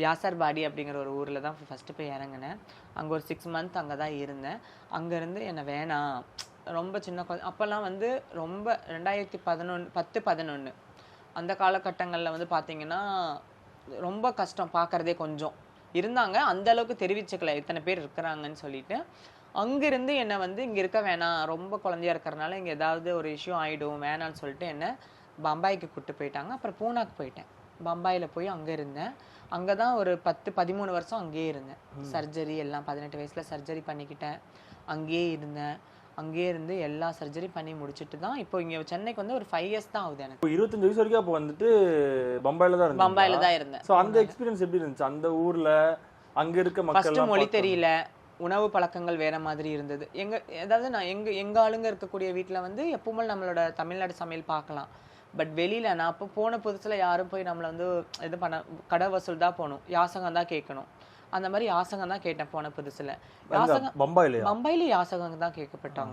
வியாசர்பாடி அப்படிங்கிற ஒரு ஊரில் தான் ஃபஸ்ட்டு போய் இறங்கினேன். அங்கே ஒரு சிக்ஸ் மந்த் அங்கே தான் இருந்தேன். அங்கேருந்து என்னை வேணாம் ரொம்ப சின்ன குழந்தை அப்போல்லாம் வந்து ரொம்ப ரெண்டாயிரத்தி பதினொன்று பத்து பதினொன்று அந்த காலகட்டங்களில் வந்து பார்த்தீங்கன்னா ரொம்ப கஷ்டம் பார்க்கறதே கொஞ்சம். இருந்தாங்க அந்த அளவுக்கு தெரிவிச்சுக்கல இத்தனை பேர் இருக்கிறாங்கன்னு சொல்லிட்டு. அங்கேருந்து என்னை வந்து இங்கே இருக்க வேணாம் ரொம்ப குழந்தையா இருக்கிறனால இங்கே ஏதாவது ஒரு இஷ்யூ ஆகிடும் வேணான்னு சொல்லிட்டு என்னை பம்பாய்க்கு கூப்பிட்டு போயிட்டாங்க. அப்புறம் பூனாக்கு போயிட்டேன். பம்பாயில் போய் அங்கே இருந்தேன். அங்கே தான் ஒரு பத்து பதிமூணு வருஷம் அங்கேயே இருந்தேன். சர்ஜரி எல்லாம் பதினெட்டு வயசில் சர்ஜரி பண்ணிக்கிட்டேன். அங்கேயே இருந்தேன். அங்கேயே இருந்து எல்லா சர்ஜரி பண்ணி முடிச்சிட்டு தான் இப்போ இங்கே சென்னைக்கு வந்து ஒரு ஃபைவ் இயர்ஸ் தான் ஆகுது எனக்கு. இருபத்தஞ்சு வயசு வரைக்கும் அப்போ வந்துட்டு பம்பாயில தான் இருந்தீங்க பம்பாயில் தான் இருந்தேன். ஸோ அந்த எக்ஸ்பீரியன்ஸ் எப்படி இருந்துச்சு? அந்த ஊர்ல அங்க இருக்க மக்கள் மொழி தெரியல. உணவு பழக்கங்கள் வேற மாதிரி இருந்தது. எங்க அதாவது நான் எங்க எங்க ஆளுங்க இருக்கக்கூடிய வீட்ல வந்து எப்பவுமே நம்மளோட தமிழ்நாடு சமையல் பார்க்கலாம். பட் வெளியில நான் அப்போ போன புதுசுல யாரும் போய் நம்மள வந்து இது பண்ண கடை வசூல் தான் போகணும். யாசகம் தான் கேட்கணும். அந்த மாதிரி யாசகம் தான் கேட்டேன் போன புதுசுல. யாசகம் பம்பாயிலையா? பம்பாயில யாசகம் தான் கேட்கப்பட்டாங்க.